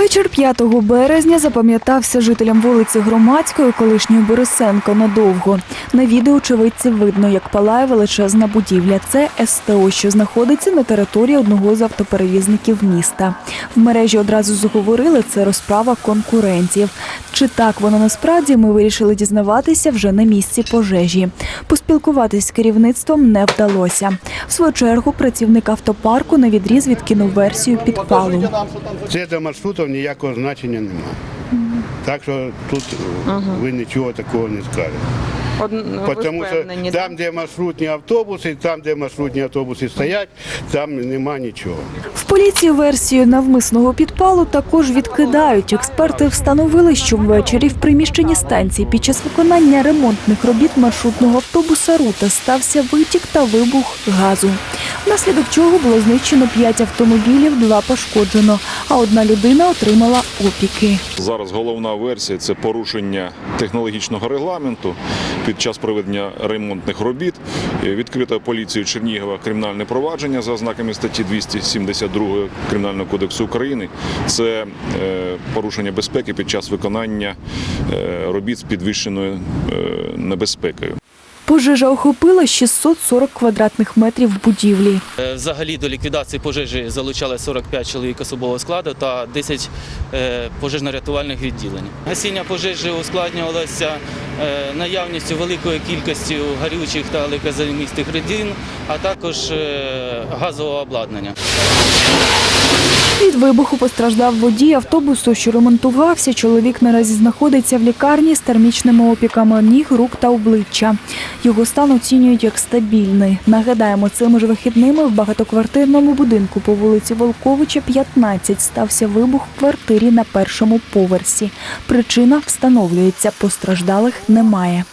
Вечір 5 березня запам'ятався жителям вулиці Громадської, колишньої Борисенко, надовго. На відео очевидців видно, як палає величезна будівля. Це СТО, що знаходиться на території одного з автоперевізників міста. В мережі одразу заговорили, це розправа конкурентів. Чи так воно насправді ми вирішили дізнаватися вже на місці пожежі. Поспілкуватись з керівництвом не вдалося. В свою чергу працівник автопарку на відріз відкинув версію підпалу. Це для маршрутів ніякого значення немає. Так що тут ви нічого такого не скажете. Од... Тому що там, де маршрутні автобуси, там, де маршрутні автобуси стоять, там нема нічого. В поліції версію навмисного підпалу також відкидають. Експерти встановили, що ввечері в приміщенні станції під час виконання ремонтних робіт маршрутного автобуса Рута стався витік та вибух газу. Внаслідок чого було знищено 5 автомобілів, два пошкоджено, а одна людина отримала опіки. Зараз головна версія це порушення технологічного регламенту під час проведення ремонтних робіт. Відкрито поліцією Чернігова кримінальне провадження за ознаками статті 272 Кримінального кодексу України. Це е, порушення безпеки під час виконання е, робіт з підвищеною е, небезпекою. Пожежа охопила 640 квадратних метрів будівлі. Е, Взагалі до ліквідації пожежі залучали 45 чоловік особового складу та 10 е, пожежно-рятувальних відділень. Гасіння пожежі ускладнювалося е, наявністю великої кількості гарючих та легкозаймистих рідин, а також газового обладнання. Від вибуху постраждав водій автобусу, що ремонтувався. Чоловік наразі знаходиться в лікарні з термічними опіками ніг, рук та обличчя. Його стан оцінюють як стабільний. Нагадаємо, цими ж вихідними в багатоквартирному будинку по вулиці Волковича, 15, стався вибух в квартирі на першому поверсі. Причина встановлюється, постраждалих немає.